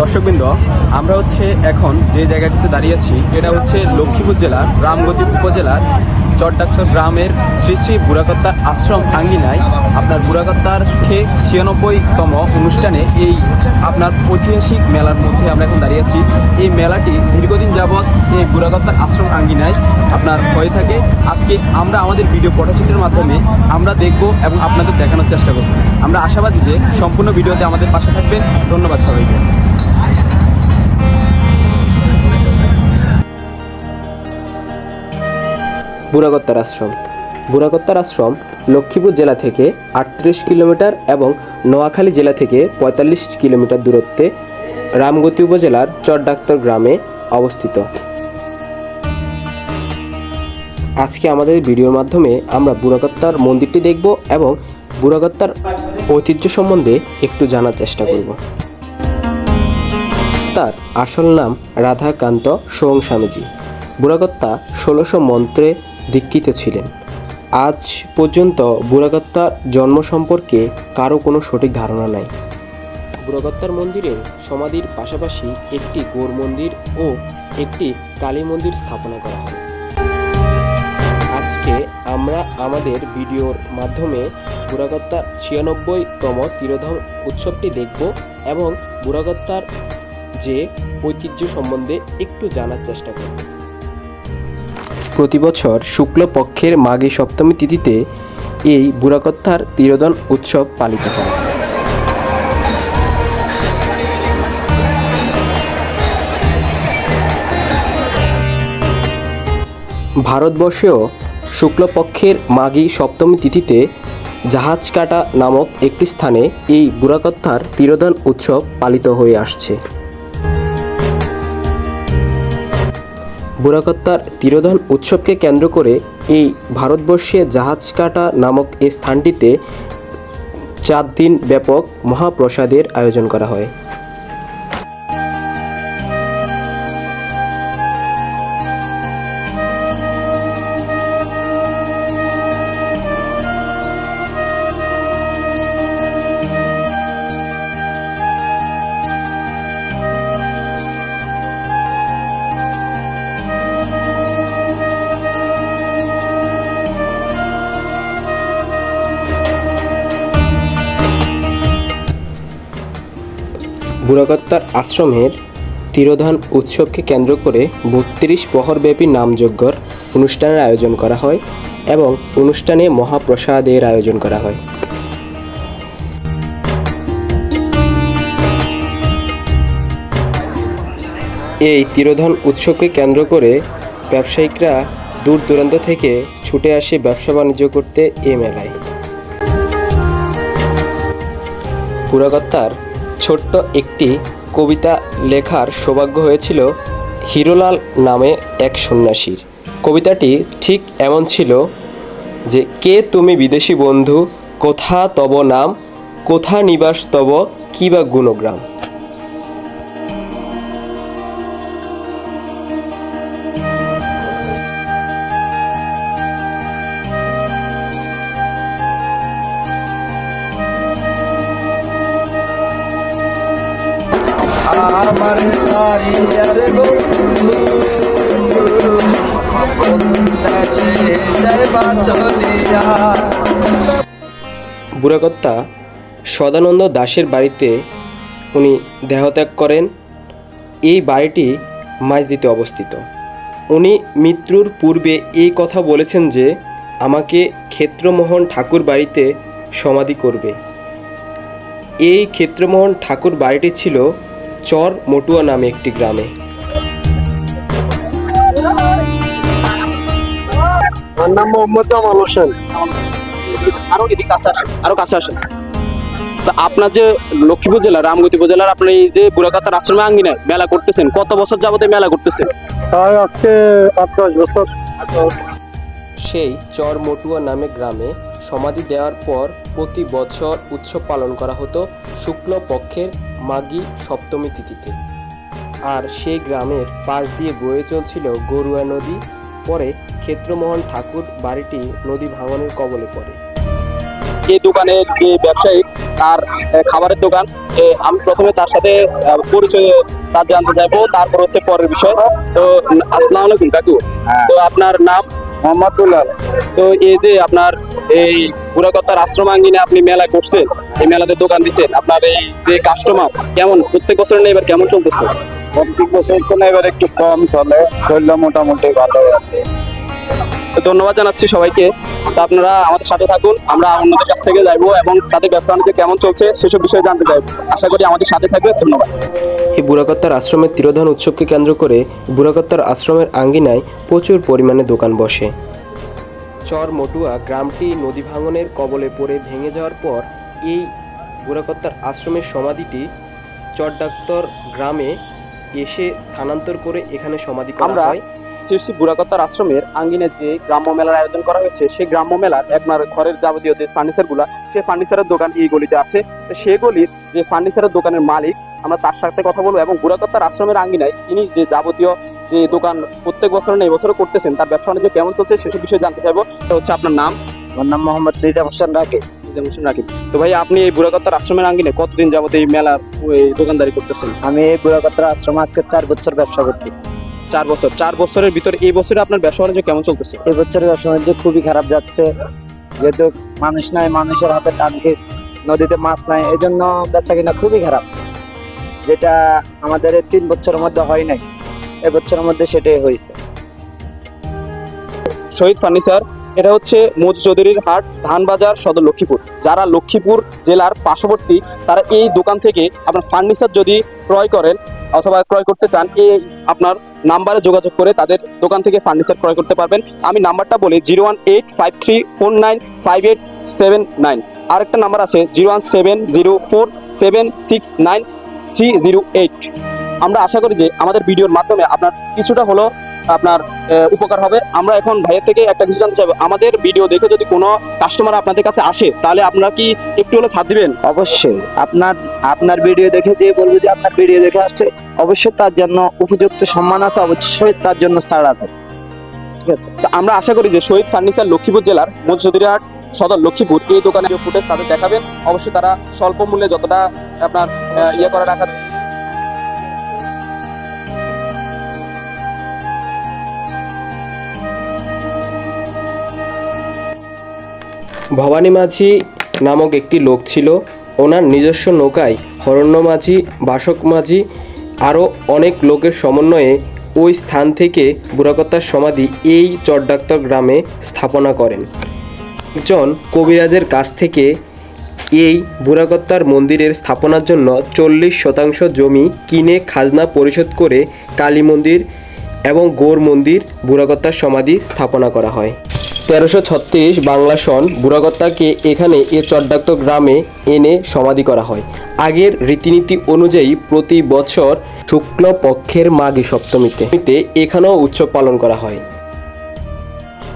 দর্শকবৃন্দ, আমরা হচ্ছে এখন যে জায়গাটিতে দাঁড়িয়ে আছি, এটা হচ্ছে লক্ষ্মীপুর জেলার রামগতি উপজেলার চট্টাক্তর গ্রামের শ্রী শ্রী বুড়াকত্তার আশ্রম আঙ্গিনায় আপনার বুড়াকত্তার সে ছিয়ানব্বইতম অনুষ্ঠানে এই আপনার ঐতিহাসিক মেলার মধ্যে আমরা এখন দাঁড়িয়ে আছি। এই মেলাটি দীর্ঘদিন যাবৎ এই বুড়াকত্তার আশ্রম আঙ্গিনায় আপনার হয়ে থাকে। আজকে আমরা আমাদের ভিডিও পটচিত্রের মাধ্যমে আমরা দেখব এবং আপনাদের দেখানোর চেষ্টা করব। আমরা আশাবাদী যে সম্পূর্ণ ভিডিওতে আমাদের পাশে থাকবেন। ধন্যবাদ সবাইকে। বুড়াগত্তার আশ্রম। বুড়াগত্তার আশ্রম লক্ষ্মীপুর জেলা থেকে আটত্রিশ কিলোমিটার এবং নোয়াখালী জেলা থেকে পঁয়তাল্লিশ কিলোমিটার দূরত্বে রামগতি উপজেলার চরডাক্তর গ্রামে অবস্থিত। আজকে আমাদের ভিডিওর মাধ্যমে আমরা বুড়াগত্তার মন্দিরটি দেখব এবং বুড়াগত্তার ঐতিহ্য সম্বন্ধে একটু জানার চেষ্টা করব। তার আসল নাম রাধাকান্ত সোং স্বামীজি। বুড়াগত্তা ষোলোশো মন্ত্রে দীক্ষিত ছিলেন। আজ পর্যন্ত বুড়াগত্তার জন্ম সম্পর্কে কারও কোনো সঠিক ধারণা নাই। বুড়াগত্তার মন্দিরের সমাধির পাশাপাশি একটি গৌর মন্দির ও একটি কালী মন্দির স্থাপনা করা হয়। আজকে আমরা আমাদের ভিডিওর মাধ্যমে বুড়াগত্তার ছিয়ানব্বইতম তিরোধাম উৎসবটি দেখব এবং বুড়াগত্তার যে ঐতিহ্য সম্বন্ধে একটু জানার চেষ্টা করব। প্রতি বছর শুক্লপক্ষের মাঘী সপ্তমী তিথিতে এই বুড়াকত্তার তিরোদন উৎসব পালিত হয়। ভারতবর্ষেও শুক্লপক্ষের মাঘী সপ্তমী তিথিতে জাহাজ কাটা নামক একটি স্থানে এই বুড়াকত্তার তিরোদান উৎসব পালিত হয়ে আসছে। বুড়াকত্তার তিরোধন উৎসবকে কেন্দ্র করে এই ভারতবর্ষে জাহাজ কাটা নামক এ স্থানটিতে চার দিন ব্যাপক মহাপ্রসাদের আয়োজন করা হয়। আশ্রমের তিরোধান উৎসবকে কেন্দ্র করে বত্রিশ প্রহরব্যাপী নামযজ্ঞর অনুষ্ঠানের আয়োজন করা হয় এবং অনুষ্ঠানে মহাপ্রসাদের আয়োজন করা হয়। এই তিরোধান উৎসবকে কেন্দ্র করে ব্যবসায়িকরা দূর দূরান্ত থেকে ছুটে আসে ব্যবসা বাণিজ্য করতে এ মেলায়। পুরাকত্তার ছোট্ট একটি কবিতা লেখার সৌভাগ্য হয়েছিল হিরোলাল নামে এক সন্ন্যাসীর। কবিতাটি ঠিক এমন ছিল যে, কে তুমি বিদেশি বন্ধু? কোথা তব নাম? কোথা নিবাস তব? কি বা গুণগ্রাম? বুড়াকত্তা সদানন্দ দাসের বাড়িতে উনি দেহত্যাগ করেন। এই বাড়িটি মাঝদিতে অবস্থিত। উনি মৃত্যুর পূর্বে এই কথা বলেছেন যে, আমাকে ক্ষেত্রমোহন ঠাকুর বাড়িতে সমাধি করবে। এই ক্ষেত্রমোহন ঠাকুর বাড়িটি ছিল চর মটুয়া নামে একটি গ্রামে। আমার নাম মোহাম্মদ জামাল হোসেন। আরও এদিকে কাছে আসেন আরও কাছে আসেন। তা আপনার যে লক্ষ্মীপুর জেলা রামগতি উপজেলার আপনি এই যে বুড়াকাতার আশ্রমে আঙ্গিনায় মেলা করতেছেন কত বছর যাবতে মেলা করতেছেন? তাই আজকে আট দশ বছর। সেই চর মটুয়া নামে গ্রামে সমাধি দেওয়ার পর প্রতি বছর উৎসব পালন করা হতো শুক্ল পক্ষের মাঘী সপ্তমী তিথিতে। আর সেই গ্রামের পাশ দিয়ে বয়ে চলছিল গরুয়া নদী। পরে ক্ষেত্রমোহন ঠাকুর বাড়িটি নদী ভাঙনের কবলে পড়ে। এই দোকানের যে ব্যবসায়ী তার খাবারের দোকান আমি প্রথমে তার সাথে পরিচয় তার জানতে চাইব। তারপর হচ্ছে পরের বিষয়। তো আসসালামু আলাইকুম কাকু। তো আপনার নাম? মোহাম্মদ তো এই যে আপনার এই বুড়াকত্তার আশ্রম আঙ্গিনে আপনি মেলা করছেন, এই মেলাতে দোকান দিচ্ছেন, আপনার এই যে কাস্টমার কেমন? প্রত্যেক বছর নেই এবার কেমন চলতেছে? প্রত্যেক বছর তো না এবার একটু কম চলে শরীরটা মোটামুটি ভালো আছে। ধন্যবাদ জানাচ্ছি সবাইকে। তো আপনারা আমাদের সাথে থাকুন আমরা অন্যদের কাছ থেকে যাইবো এবং তাদের ব্যবসা বাণিজ্য কেমন চলছে সেসব বিষয়ে জানতে চাইব আশা করি আমাদের সাথে থাকবে ধন্যবাদ। এই বুড়াকত্তার আশ্রমের তিরোধান উৎসবকে কেন্দ্র করে বুড়াকত্তার আশ্রমের আঙ্গিনায় প্রচুর পরিমাণে দোকান বসে। চর মটুয়া গ্রামটি নদী ভাঙনের কবলে পড়ে ভেঙে যাওয়ার পর এই বুড়াকত্তার আশ্রমের সমাধিটি চর ডাক্তার গ্রামে এসে স্থানান্তর করে এখানে সমাধি করা হয়। শ্রী শ্রী বুড়াকত্তার আশ্রমের আঙ্গিনে যে গ্রাম্য মেলার আয়োজন করা হয়েছে সেই গ্রাম্য মেলার আপনার ঘরের যাবতীয় যে ফার্নিচারগুলা সেই ফার্নিচারের দোকান এই গলিতে আছে। তো সেই গলির যে ফার্নিচারের দোকানের মালিক আমরা তার সাথে কথা বলব এবং বুড়াকত্তার আশ্রমের আঙ্গিনায় তিনি যে যাবতীয় যে দোকান প্রত্যেক বছর না এবছরও করতেছেন তার ব্যবসা বাণিজ্য কেমন চলছে সেসব বিষয়ে জানতে চাইব। তো হচ্ছে আপনার নাম? আমার নাম মোহাম্মদ নিজাম হোসেন রাকে যেমন রাখি তো ভাই আপনি এই বুড়াকত্তার আশ্রমের আঙ্গিনে কতদিন যাবত এই মেলার দোকানদারি করতেছেন? আমি এই বুড়াকাত্রা আশ্রম আজকে চার বছর ব্যবসা করতেছি। চার বছর। চার বছরের ভিতরে এই বছরে আপনার ব্যবসা বাণিজ্য কেমন চলতেছে? এই বছরের ব্যবসা বাণিজ্য খুবই খারাপ যাচ্ছে। যেহেতু মানুষ নাই মানুষের হাতে টান খেস নদীতে মাছ নাই এই জন্য বেচা কিনা খুবই খারাপ। যেটা আমাদের তিন বছরের মধ্যে হয় নাই এবছরের মধ্যে সেটাই হয়েছে। শহীদ ফার্নিচার এটা হচ্ছে মজ চৌধুরীর হাট ধানবাজার সদর লক্ষ্মীপুর। যারা লক্ষ্মীপুর জেলার পার্শ্ববর্তী তারা এই দোকান থেকে আপনার ফার্নিচার যদি ক্রয় করেন অথবা ক্রয় করতে চান এই আপনার নাম্বারে যোগাযোগ করে তাদের দোকান থেকে ফার্নিচার ক্রয় করতে পারবেন। আমি নাম্বারটা বলি zero one eight five three four nine five eight seven nine. আরেকটা নাম্বার আছে zero one seven zero four seven six nine three zero eight. আমরা আশা করি যে আমাদের ভিডিওর মাধ্যমে আপনার কিছুটা হলো আপনার উপকার হবে। আমরা এখন ভাইয়ের থেকে একটা কিছু জানতে চাইব। আমাদের ভিডিও দেখে যদি কোনো কাস্টমার আপনাদের কাছে আসে তাহলে আপনারা কি একটু হলো ছাড় দিবেন? অবশ্যই। আপনার আপনার ভিডিও দেখে যে বলব যে আপনার ভিডিও দেখে আসছে অবশ্যই তার জন্য উপযুক্ত সম্মান আছে অবশ্যই তার জন্য ছাড় আছে। ঠিক আছে? তো আমরা আশা করি যে শহীদ ফার্নিচার লক্ষ্মীপুর জেলার মজুদিরহাট সদর লক্ষ্মীপুর এই দোকানে যে ফুটেজ তাদের দেখাবেন। অবশ্যই তারা স্বল্প মূল্যে যতটা আপনার ইয়ে করে রাখার ভবানী মাঝি নামক একটি লোক ছিল। ওনার নিজস্ব নৌকায় হরণ্য মাঝি বাসক মাঝি আরও অনেক লোকের সমন্বয়ে ওই স্থান থেকে বুড়াকত্তার সমাধি এই চরডাক্তর গ্রামে স্থাপনা করেন। একজন কবিরাজের কাছ থেকে এই বুড়াকত্তার মন্দিরের স্থাপনার জন্য চল্লিশ শতাংশ জমি কিনে খাজনা পরিশোধ করে কালী মন্দির এবং গৌর মন্দির বুড়াকত্তার সমাধি স্থাপনা করা হয়। তেরোশো ছত্রিশ বাংলা সন বুড়াকত্তাকে এখানে এ চড্ডাক্ত গ্রামে এনে সমাধি করা হয়। আগের রীতিনীতি অনুযায়ী প্রতি বছর শুক্ল পক্ষের মাঘী সপ্তমীতে এখানেও উৎসব পালন করা হয়।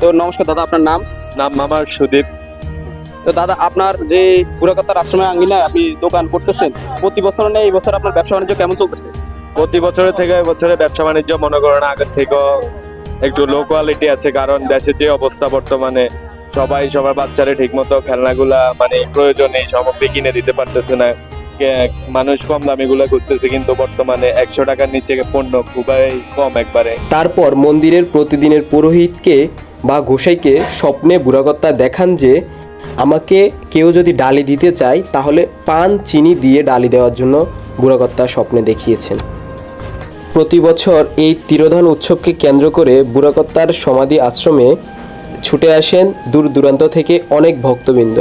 তো নমস্কার দাদা আপনার নাম? নাম আমার সুদীপ। তো দাদা আপনার যে পুরাকত্তার আশ্রমের আঙ্গিনায় আপনি দোকান করতেছেন প্রতি বছর নেই এই বছর আপনার ব্যবসা বাণিজ্য কেমন চলতেছে? প্রতি বছরের থেকে বছরে ব্যবসা বাণিজ্য মনে করেন আগের থেকেও একটু লো কোয়ালিটি আছে, কারণ দেশের যে অবস্থা বর্তমানে, সবাই, সবার বাচ্চারা ঠিক মতো খেলনাগুলা মানে প্রয়োজনে সামগ্রী কিনে দিতে পারতেছে না। মানুষ কম দামিগুলো খুঁজতেছে, কিন্তু বর্তমানে একশো টাকার নিচে পণ্য খুবই কম একবারে। তারপর মন্দিরের প্রতিদিনের পুরোহিতকে বা গোসাইকে স্বপ্নে বুড়াকত্তা দেখান যে, আমাকে কেউ যদি ডালি দিতে চায়, তাহলে পান, চিনি দিয়ে ডালি দেওয়ার জন্য বুড়াকত্তা স্বপ্নে দেখিয়েছেন। প্রতি বছর এই তিরোধান উৎসবকে কেন্দ্র করে বুড়াকত্তার সমাধি আশ্রমে ছুটে আসেন দূর দূরান্ত থেকে অনেক ভক্তবৃন্দ।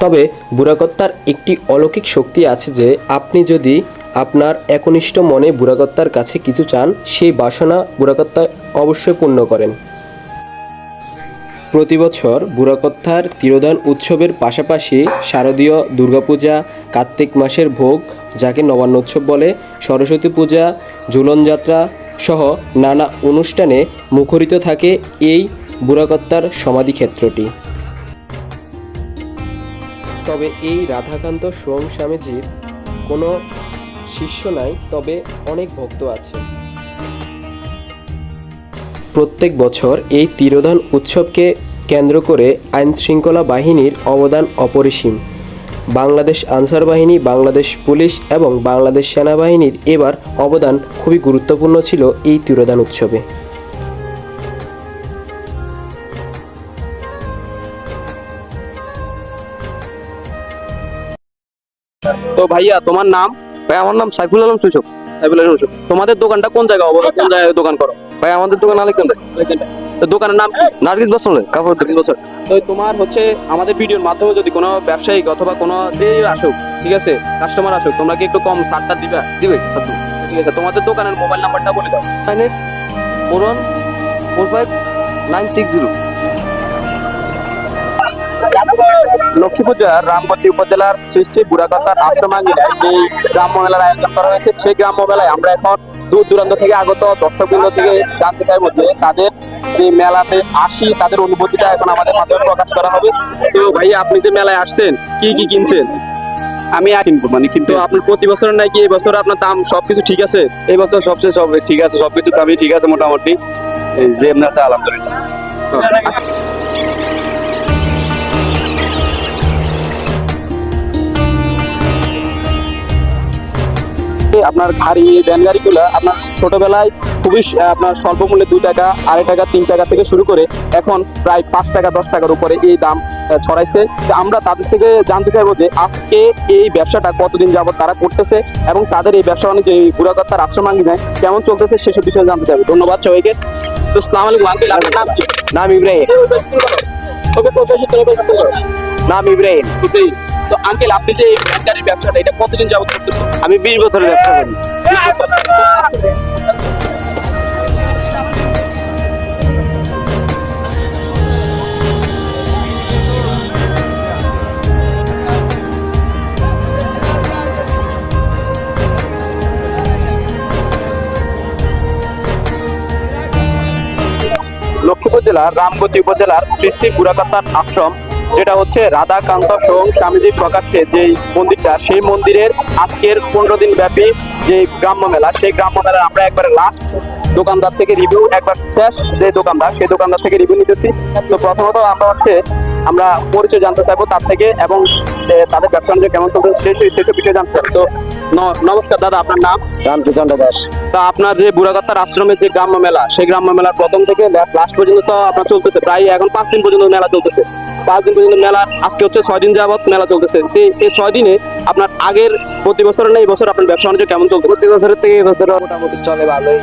তবে বুড়াকত্তার একটি অলৌকিক শক্তি আছে যে, আপনি যদি আপনার একনিষ্ঠ মনে বুড়াকত্তার কাছে কিছু চান, সেই বাসনা বুড়াকত্তা অবশ্যই পূর্ণ করেন। প্রতি বছর বুড়াকত্তার তিরোধান উৎসবের পাশাপাশি শারদীয় দুর্গাপূজা, কার্তিক মাসের ভোগ যাকে নবান্ন উৎসব বলে সরস্বতী পূজা, ঝুলন যাত্রা সহ নানা অনুষ্ঠানে মুখরিত থাকে এই বুড়াকত্তার সমাধিক্ষেত্রটি। তবে এই রাধাকান্ত সোম স্বামীজির কোনো শিষ্য নাই, তবে অনেক ভক্ত আছে। প্রত্যেক বছর এই তিরোধান উৎসবকে কেন্দ্র করে আইন শৃঙ্খলা বাহিনীর অবদান অপরিসীম। বাংলাদেশ আনসার বাহিনী, বাংলাদেশ পুলিশ এবং বাংলাদেশ সেনাবাহিনীর এবার অবদান খুবই গুরুত্বপূর্ণ ছিল এই তিরোদান উৎসবে। তো ভাইয়া, তোমার নাম? ভাই, আমার নাম সাইফুল আলম সুশোক সাইফুল আলম হোসেন। তোমাদের দোকানটা কোন জায়গায় অবস্থা কোন জায়গায় দোকান করো? ভাই, আমাদের দোকান আলেকজান্ডার তো দোকানের নাম কি? নার্গিস বসলে কাপড় প্রতি বছর তো তোমার হচ্ছে আমাদের ভিডিওর মাধ্যমে যদি কোনো ব্যবসায়িক অথবা কোনো যে আসুক, ঠিক আছে কাস্টমার আসুক, তোমরা কি একটু কম ছাড়টা দিবে? দিবে ঠিক আছে, তোমাদের দোকানের মোবাইল নাম্বারটা বলে দাও। Four one four five nine six zero Lakshmipur জেলার রামগতি উপজেলার শ্রী শ্রী বুড়াকাতার আশ্রমাঙ্গিনায় যে গ্রাম্য মেলার আয়োজন করা হয়েছে, সেই গ্রাম্য মেলায় আমরা এখন দূর দূরান্ত থেকে আগত দর্শকবৃন্দ থেকে জানতে চাইব যে তাদের যে মেলাতে আসি তাদের অনুভূতিটা এখন আমাদের মাধ্যমে প্রকাশ করা হবে। তো ভাই আপনি যে মেলায় আসছেন কি কি কিনছেন? আমি কিনবো মানে কিন্তু আপনার প্রতি বছর নাকি এই বছর আপনার দাম সবকিছু ঠিক আছে? এই বছর সবচেয়ে সব ঠিক আছে সবকিছু দামই ঠিক আছে মোটামুটি। যে আছে আলহামদুলিল্লাহ। আপনার গাড়ি ভ্যান গাড়িগুলো আপনার ছোটবেলায় খুবই আপনার স্বল্প মূল্যে দুই টাকা আড়াই টাকা তিন টাকা থেকে শুরু করে এখন প্রায় পাঁচ টাকা দশ টাকার উপরে এই দাম ছড়াইছে। তো আমরা তাদের থেকে জানতে চাইব যে আজকে এই ব্যবসাটা কতদিন যাবত তারা করতেছে এবং তাদের এই ব্যবসা বাণিজ্য এই বুড়াকত্তার আশ্রমাঙ্গি নেয় কেমন চলতেছে সেসব বিষয়ে জানতে চাইব। ধন্যবাদ সবাইকে। তো সালাম আলাইকুম আঙ্কেল আপনার নাম কি? নাম ইব্রাহিম। নাম ইব্রাহিম? তো আঙ্কেল আপনি যে এই ব্যবসাটা এটা কতদিন যাবত করতেছেন? আমি বিশ বছরের ব্যবসা করি। জেলার রামগতি উপজেলার শ্রী বুড়াকাতার আশ্রম, যেটা হচ্ছে রাধাকান্ত সোম স্বামীজি প্রকাশ্যে যে মন্দিরটা, সেই মন্দিরের আজকের পনেরো দিন ব্যাপী যে গ্রাম্য মেলা, সেই গ্রাম্য মেলার আমরা একবার লাস্ট দোকানদার থেকে রিভিউ একবার শেষ যে দোকানদার, সেই দোকানদার থেকে রিভিউ নিতেছি। তো প্রথমত আমরা হচ্ছে, আমরা পরিচয় জানতে চাইব তার থেকে এবং তাদের ব্যবসা কেমন চলছে সেই সেসব বিষয়ে জানতে চাইব। তো নমস্কার দাদা আপনার নাম? রামকৃষ্ণ দাস। তা আপনার যে বুড়াকাত্তার আশ্রমের যে গ্রাম্য মেলা সেই গ্রাম্য মেলার প্রথম থেকে লাস্ট পর্যন্ত তো আপনার চলতেছে প্রায় এখন পাঁচ দিন পর্যন্ত মেলা চলতেছে। পাঁচ দিন পর্যন্ত মেলা আজকে হচ্ছে ছয় দিন যাবত মেলা চলতেছে। এই- এই ছয় দিনে আপনার আগের প্রতি বছর না এই বছর আপনার ব্যবসা বাণিজ্য কেমন চলছে প্রতি বছরের থেকে এই বছর মোটামুটি চলে ভালোই।